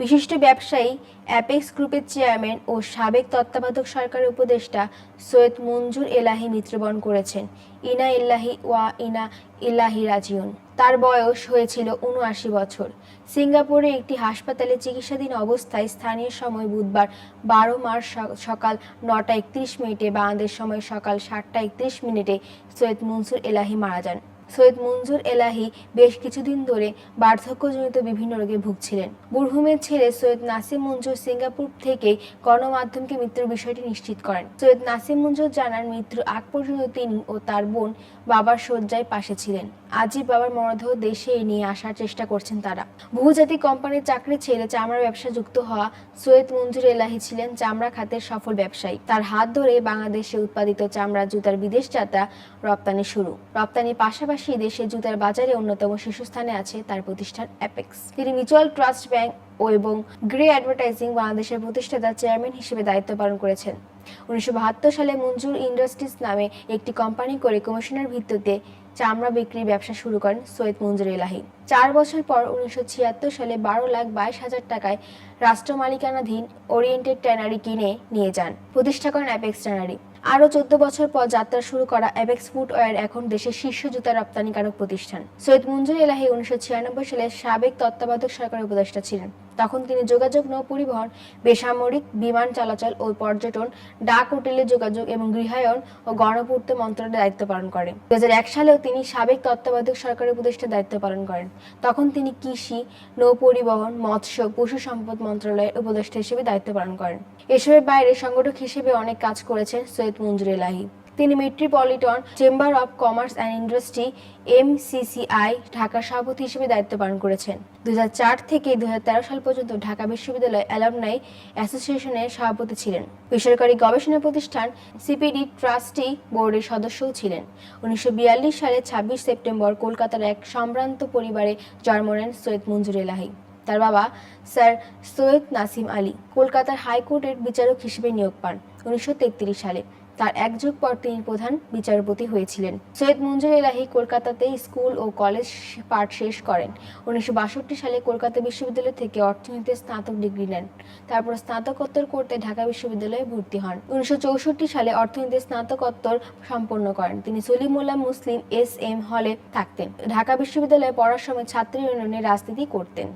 বিশিষ্ট ব্যবসায়ী অ্যাপেক্স গ্রুপের চেয়ারম্যান ও সাবেক তত্ত্বাবধায়ক সরকারের উপদেষ্টা সৈয়দ মঞ্জুর এলাহি মৃত্যুবরণ করেছেন। ইনা ইল্লাহি ওয়া ইনা ইল্লাহি রাজিউন। তার বয়স হয়েছিল উনআশি বছর। সিঙ্গাপুরে একটি হাসপাতালে চিকিৎসাধীন অবস্থায় স্থানীয় সময় বুধবার বারো মার্চ সকাল নটা একত্রিশ মিনিটে, বাংলাদেশ সময় সকাল সাতটা একত্রিশ মিনিটে সৈয়দ মনসুর এলাহি মারা যান। সৈয়দ মঞ্জুর এলাহি বেশ কিছুদিন ধরে বার্ধক্যজনিত বিভিন্ন রোগে ভুগছিলেন। বুরহুমের ছেলে সৈয়দ নাসিম মঞ্জুর সিঙ্গাপুর থেকে গণমাধ্যমকে মৃত্যুর বিষয়টি নিশ্চিত করেন। সৈয়দ নাসিম মঞ্জুর জানান, মৃত্যুর আগ পর্যন্ত তিনি ও তার বোন বাবার শয্যায় পাশে ছিলেন। আজই বাবার মরদেহ দেশে নিয়ে আসার চেষ্টা করছেন তারা। বহুজাতিক কোম্পানির চাকরি ছেড়ে চামড়া ব্যবসা যুক্ত হওয়া সৈয়দ মঞ্জুর এলাহি ছিলেন চামড়া খাতের সফল ব্যবসায়ী। তার হাত ধরে বাংলাদেশে উৎপাদিত চামড়া, জুতার বিদেশ যাত্রা রপ্তানি শুরু। রপ্তানির পাশাপাশি দেশে জুতার বাজারে অন্যতম শীর্ষস্থানে আছে তার প্রতিষ্ঠান অ্যাপেক্স তিনি মিউচুয়াল ট্রাস্ট ব্যাংক ও এবং গ্রে অ্যাডভার্টাইজিং বাংলাদেশের প্রতিষ্ঠাতা চেয়ারম্যান হিসেবে দায়িত্ব পালন করেছেন। উনিশশো বাহাত্তর সালে মঞ্জুর ইন্ডাস্ট্রিজ নামে একটি কোম্পানি করে কমিশনের ভিত্তিতে চামড়া বিক্রির ব্যবসা শুরু করেন সৈয়দ মঞ্জুর এলাহি। চার বছর পর উনিশশো ছিয়াত্তর সালে বারো লাখ বাইশ হাজার টাকায় রাষ্ট্র মালিকানাধীন ওরিয়েন্টেড ট্যানারি কিনে নিয়ে যান। প্রতিষ্ঠা করেন অ্যাপেক্স ট্যানারি। আরও চোদ্দ বছর পর যাত্রা শুরু করা অ্যাপেক্স ফুটওয়্যার এখন দেশের শীর্ষ জুতা রপ্তানিকারক প্রতিষ্ঠান। সৈয়দ মঞ্জুর এলাহি উনিশশো ছিয়ানব্বই সালে সাবেক তত্ত্বাবধায়ক সরকারের উপদেষ্টা ছিলেন। তখন তিনি যোগাযোগ নৌ পরিবহন, বেসামরিক বিমান চলাচল ও পর্যটন, ডাক ও যোগাযোগ এবং গৃহায়ন ও গণপূর্ত মন্ত্রণালয়ের দায়িত্ব পালন করেন। দু হাজার এক সালেও তিনি সাবেক তত্ত্বাবধায়ক সরকারের উপদেষ্টার দায়িত্ব পালন করেন। তখন তিনি কৃষি, নৌ পরিবহন, মৎস্য, পশু সম্পদ মন্ত্রণালয়ের উপদেষ্টা হিসেবে দায়িত্ব পালন করেন। এসবের বাইরে সংগঠক হিসেবে অনেক কাজ করেছেন সৈয়দ মঞ্জুর এলাহি। তিনি metropolitan chamber of commerce and industry, MCCI ঢাকার সভাপতি হিসেবে দায়িত্ব পালন করেছেন। দুই হাজার চার থেকে দুই হাজার তেরো সাল পর্যন্ত ঢাকা বিশ্ববিদ্যালয় অ্যালামনাই অ্যাসোসিয়েশনের সভাপতি ছিলেন। বেসরকারি গবেষণা প্রতিষ্ঠান সিপিডি ট্রাস্টি বোর্ডের সদস্যও ছিলেন। উনিশশো বিয়াল্লিশ সালে ছাব্বিশ সেপ্টেম্বর কলকাতার এক সম্ভ্রান্ত পরিবারে জন্ম নেন সৈয়দ মঞ্জুর এলাহি। তার বাবা স্যার সৈয়দ নাসিম আলী কলকাতার হাইকোর্টের বিচারক হিসেবে নিয়োগ পান উনিশশো তেত্রিশ সালে। তার এক যুগ পর তিনি প্রধান বিচারপতি হয়েছিলেন। সৈয়দ মঞ্জুর এলাহি কলকাতাতে স্কুল ও কলেজ পাঠ শেষ করেন। উনিশশো বাষট্টি সালে কলকাতা বিশ্ববিদ্যালয় থেকে অর্থনীতিতে স্নাতক ডিগ্রি নেন। তারপর স্নাতকোত্তর করতে ঢাকা বিশ্ববিদ্যালয়ে ভর্তি হন। উনিশশো চৌষট্টি সালে অর্থনীতিতে স্নাতকোত্তর সম্পন্ন করেন। তিনি সলিমুল্লাহ মুসলিম এস এম হলে থাকতেন। ঢাকা বিশ্ববিদ্যালয়ে পড়ার সময় ছাত্রী ইউনিয়নে রাজনীতি করতেন।